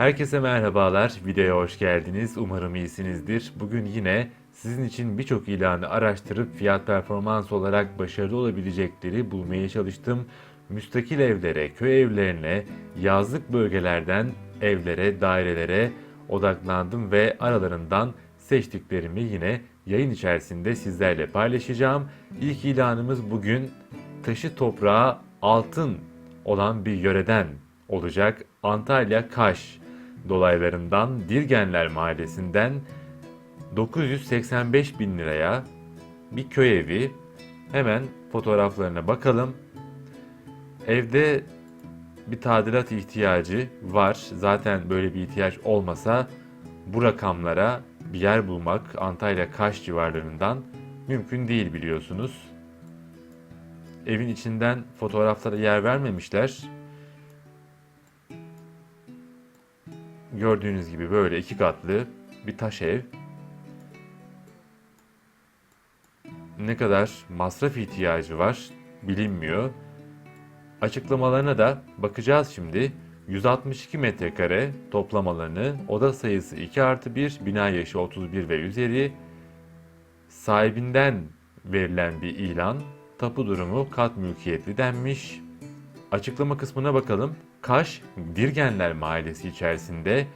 Herkese merhabalar, videoya hoş geldiniz. Umarım iyisinizdir. Bugün yine sizin için birçok ilanı araştırıp fiyat performans olarak başarılı olabilecekleri bulmaya çalıştım. Müstakil evlere, köy evlerine, yazlık bölgelerden evlere, dairelere odaklandım ve aralarından seçtiklerimi yine yayın içerisinde sizlerle paylaşacağım. İlk ilanımız bugün taşı toprağı altın olan bir yöreden olacak. Antalya Kaş dolaylarından Dirgenler Mahallesi'nden 985 bin liraya bir köy evi. Hemen fotoğraflarına bakalım. Evde bir tadilat ihtiyacı var. Zaten böyle bir ihtiyaç olmasa bu rakamlara bir yer bulmak Antalya Kaş civarlarından mümkün değil biliyorsunuz. Evin içinden fotoğraflara yer vermemişler. Gördüğünüz gibi böyle iki katlı bir taş ev. Ne kadar masraf ihtiyacı var bilinmiyor. Açıklamalarına da bakacağız şimdi. 162 metrekare toplam alanı, oda sayısı 2 artı 1, bina yaşı 31 ve üzeri, sahibinden verilen bir ilan, tapu durumu kat mülkiyetli denmiş. Açıklama kısmına bakalım. Kaş, Dirgenler Mahallesi içerisinde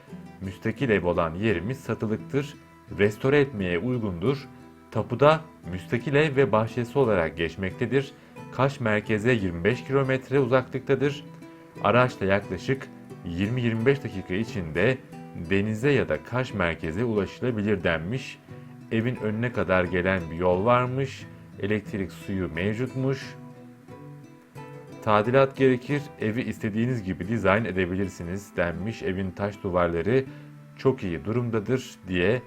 müstakil ev olan yerimiz satılıktır. Restore etmeye uygundur. Tapuda müstakil ev ve bahçesi olarak geçmektedir. Kaş merkeze 25 kilometre uzaklıktadır. Araçla yaklaşık 20-25 dakika içinde denize ya da Kaş merkeze ulaşılabilir denmiş. Evin önüne kadar gelen bir yol varmış. Elektrik suyu mevcutmuş. Tadilat gerekir, evi istediğiniz gibi dizayn edebilirsiniz denmiş. Evin taş duvarları çok iyi durumdadır diye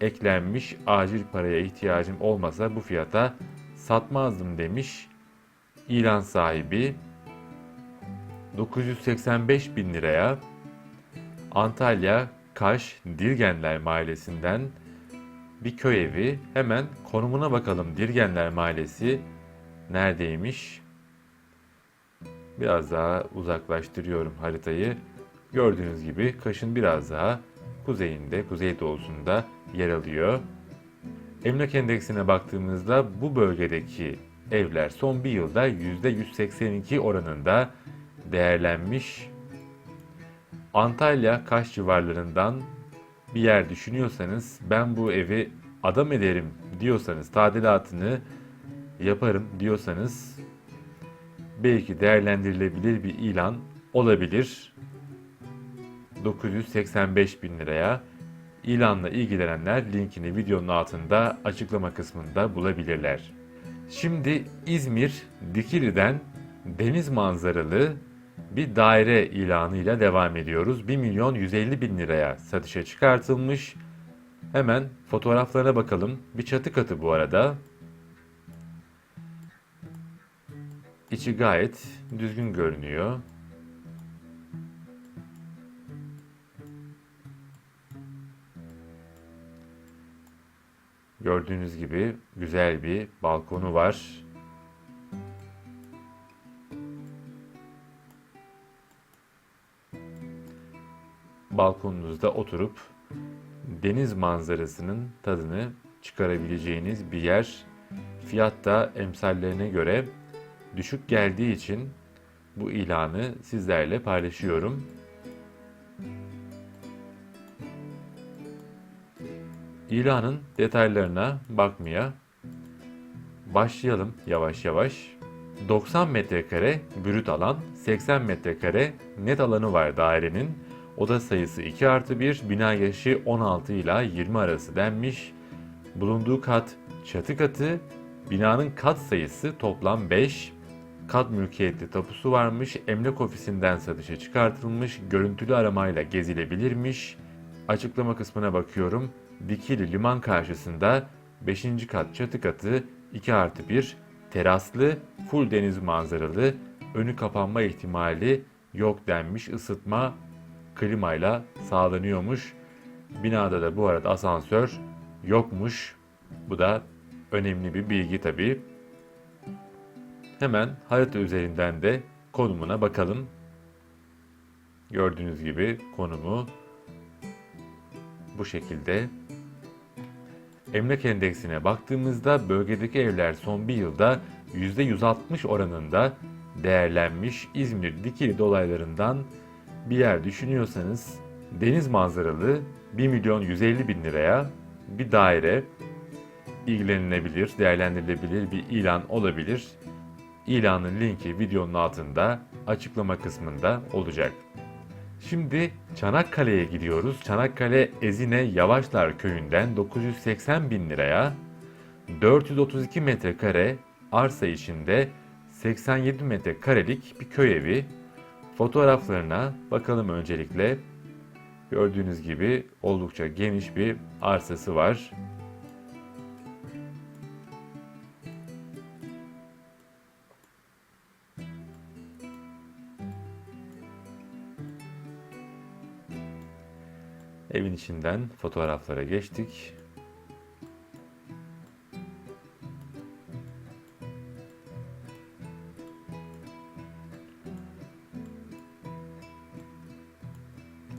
eklenmiş. Acil paraya ihtiyacım olmasa bu fiyata satmazdım demiş. İlan sahibi 985 bin liraya Antalya Kaş Dirgenler Mahallesi'nden bir köy evi. Hemen konumuna bakalım. Dirgenler Mahallesi neredeymiş? Biraz daha uzaklaştırıyorum haritayı. Gördüğünüz gibi Kaş'ın biraz daha kuzeyinde, kuzeydoğusunda yer alıyor. Emlak endeksine baktığımızda bu bölgedeki evler son bir yılda %182 oranında değerlenmiş. Antalya, Kaş civarlarından bir yer düşünüyorsanız ben bu evi adam ederim diyorsanız tadilatını yaparım diyorsanız belki değerlendirilebilir bir ilan olabilir. 985 bin liraya. İlanla ilgilenenler linkini videonun altında açıklama kısmında bulabilirler. Şimdi İzmir Dikili'den deniz manzaralı bir daire ilanıyla devam ediyoruz. 1 milyon 150 bin liraya satışa çıkartılmış. Hemen fotoğraflarına bakalım. Bir çatı katı bu arada. İçi gayet düzgün görünüyor. Gördüğünüz gibi güzel bir balkonu var. Balkonunuzda oturup deniz manzarasının tadını çıkarabileceğiniz bir yer. Fiyat da emsallerine göre düşük geldiği için bu ilanı sizlerle paylaşıyorum. İlanın detaylarına bakmaya başlayalım yavaş yavaş. 90 metrekare brüt alan, 80 metrekare net alanı var dairenin. Oda sayısı 2 artı 1, bina yaşı 16 ile 20 arası denmiş. Bulunduğu kat çatı katı, binanın kat sayısı toplam 5. Kat mülkiyetli tapusu varmış, emlak ofisinden satışa çıkartılmış, görüntülü aramayla gezilebilirmiş. Açıklama kısmına bakıyorum. Dikili liman karşısında 5. kat çatı katı 2 artı 1, teraslı, full deniz manzaralı, önü kapanma ihtimali yok denmiş ısıtma klimayla sağlanıyormuş. Binada da bu arada asansör yokmuş. Bu da önemli bir bilgi tabii. Hemen harita üzerinden de konumuna bakalım. Gördüğünüz gibi konumu bu şekilde. Emlak endeksine baktığımızda bölgedeki evler son bir yılda %160 oranında değerlenmiş İzmir Dikili dolaylarından bir yer düşünüyorsanız deniz manzaralı 1 milyon 150 bin liraya bir daire ilgilenilebilir, değerlendirilebilir bir ilan olabilir. İlanın linki videonun altında açıklama kısmında olacak. Şimdi Çanakkale'ye gidiyoruz. Çanakkale Ezine Yavaşlar köyünden 980 bin liraya 432 metrekare arsa içinde 87 metrekarelik bir köy evi. Fotoğraflarına bakalım öncelikle. Gördüğünüz gibi oldukça geniş bir arsası var. Evin içinden fotoğraflara geçtik.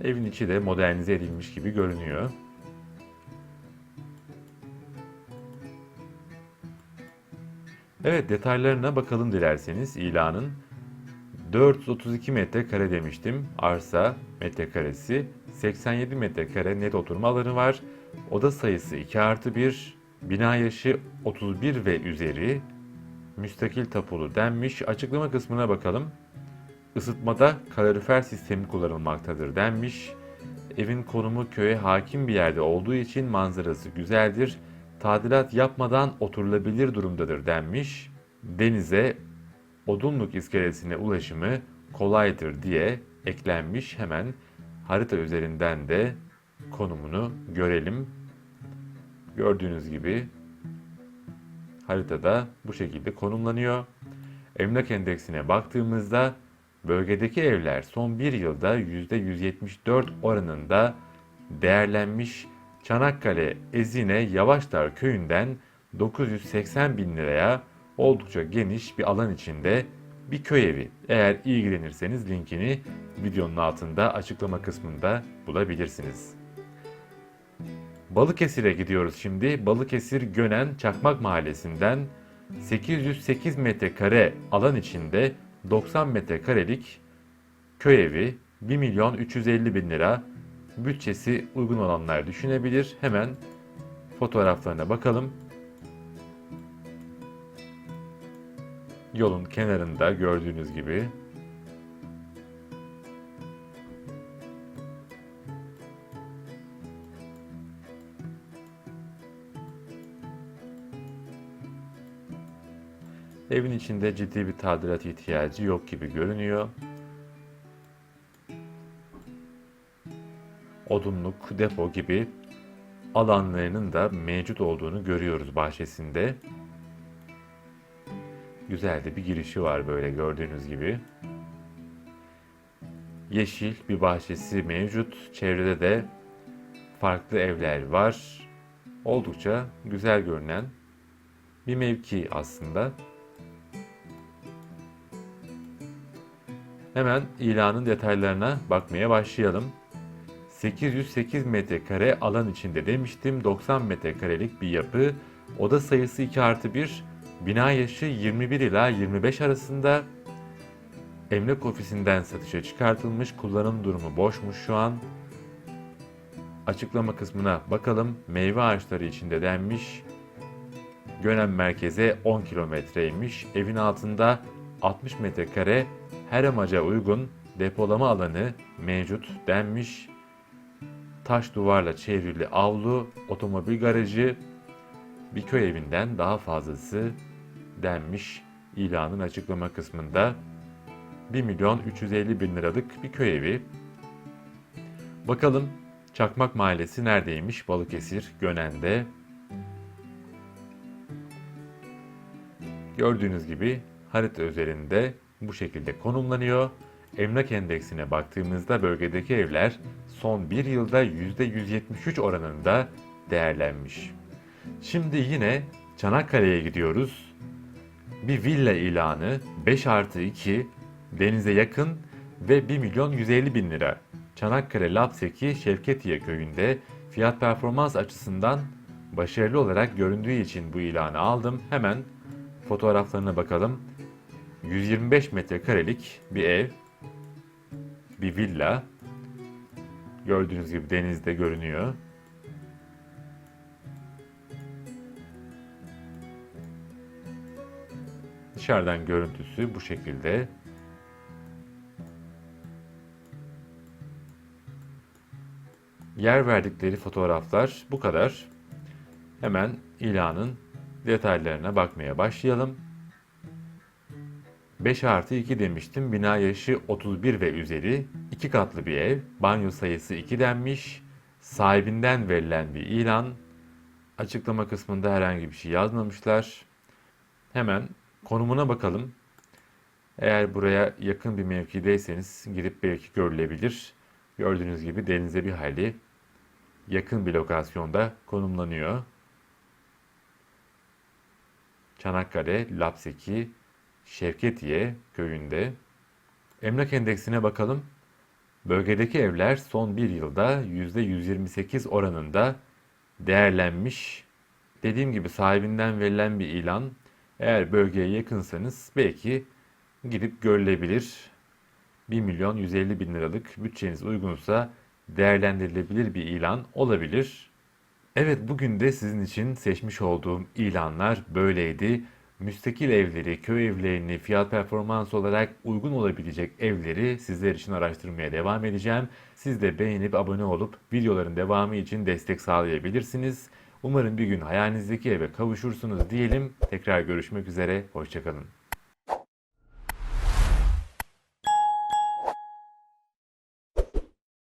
Evin içi de modernize edilmiş gibi görünüyor. Evet detaylarına bakalım dilerseniz ilanın. 432 metrekare demiştim. Arsa metrekaresi. 87 metrekare net oturma alanı var. Oda sayısı 2 artı 1. Bina yaşı 31 ve üzeri. Müstakil tapulu denmiş. Açıklama kısmına bakalım. Isıtmada kalorifer sistemi kullanılmaktadır denmiş. Evin konumu köye hakim bir yerde olduğu için manzarası güzeldir. Tadilat yapmadan oturulabilir durumdadır denmiş. Denize Odunluk iskelesine ulaşımı kolaydır diye eklenmiş. Hemen harita üzerinden de konumunu görelim. Gördüğünüz gibi haritada bu şekilde konumlanıyor. Emlak endeksine baktığımızda bölgedeki evler son bir yılda %174 oranında değerlenmiş. Çanakkale Ezine Yavaşlar köyünden 980 bin liraya oldukça geniş bir alan içinde bir köy evi. Eğer ilgilenirseniz linkini videonun altında açıklama kısmında bulabilirsiniz. Balıkesir'e gidiyoruz şimdi. Balıkesir Gönen Çakmak Mahallesi'nden 808 metrekare alan içinde 90 metrekarelik köy evi 1 milyon 350 bin lira bütçesi uygun olanlar düşünebilir. Hemen fotoğraflarına bakalım. Yolun kenarında gördüğünüz gibi Evin içinde ciddi bir tadilat ihtiyacı yok gibi görünüyor. Odunluk, depo gibi alanlarının da mevcut olduğunu görüyoruz bahçesinde. Güzel de bir girişi var böyle gördüğünüz gibi. Yeşil bir bahçesi mevcut. Çevrede de farklı evler var. Oldukça güzel görünen bir mevki aslında. Hemen ilanın detaylarına bakmaya başlayalım. 808 metrekare alan içinde demiştim. 90 metrekarelik bir yapı. Oda sayısı 2 artı 1. Bina yaşı 21 ila 25 arasında. Emlak ofisinden satışa çıkartılmış. Kullanım durumu boşmuş şu an. Açıklama kısmına bakalım. Meyve ağaçları içinde denmiş. Gönen merkeze 10 kilometreymiş. Evin altında 60 metrekare her amaca uygun depolama alanı mevcut denmiş. Taş duvarla çevrili avlu, otomobil garajı, bir köy evinden daha fazlası denmiş ilanın açıklama kısmında. 1 milyon 350 bin liralık bir köy evi. Bakalım Çakmak Mahallesi neredeymiş? Balıkesir, Gönen'de. Gördüğünüz gibi harita üzerinde bu şekilde konumlanıyor. Emlak endeksine baktığımızda bölgedeki evler son bir yılda %173 oranında değerlenmiş. Şimdi yine Çanakkale'ye gidiyoruz. Bir villa ilanı 5 artı 2 denize yakın ve 1 milyon 150 bin lira. Çanakkale Lapseki Şevketiye köyünde fiyat performans açısından başarılı olarak göründüğü için bu ilanı aldım. Hemen fotoğraflarına bakalım. 125 metrekarelik bir ev, bir villa. Gördüğünüz gibi denizde görünüyor. Dışarıdan görüntüsü bu şekilde. Yer verdikleri fotoğraflar bu kadar. Hemen ilanın detaylarına bakmaya başlayalım. 5 artı 2 demiştim. Bina yaşı 31 ve üzeri. 2 katlı bir ev. Banyo sayısı 2 denmiş. Sahibinden verilen bir ilan. Açıklama kısmında herhangi bir şey yazmamışlar. Hemen konumuna bakalım. Eğer buraya yakın bir mevkideyseniz gidip belki görülebilir. Gördüğünüz gibi denize bir hayli yakın bir lokasyonda konumlanıyor. Çanakkale, Lapseki, Şevketiye köyünde. Emlak endeksine bakalım. Bölgedeki evler son bir yılda %128 oranında değerlenmiş. Dediğim gibi sahibinden verilen bir ilan. Eğer bölgeye yakınsanız belki gidip görülebilir. 1 milyon 150 bin liralık bütçeniz uygunsa değerlendirilebilir bir ilan olabilir. Evet bugün de sizin için seçmiş olduğum ilanlar böyleydi. Müstakil evleri, köy evlerini, fiyat performans olarak uygun olabilecek evleri sizler için araştırmaya devam edeceğim. Siz de beğenip abone olup videoların devamı için destek sağlayabilirsiniz. Umarım bir gün hayalinizdeki eve kavuşursunuz diyelim. Tekrar görüşmek üzere, hoşçakalın.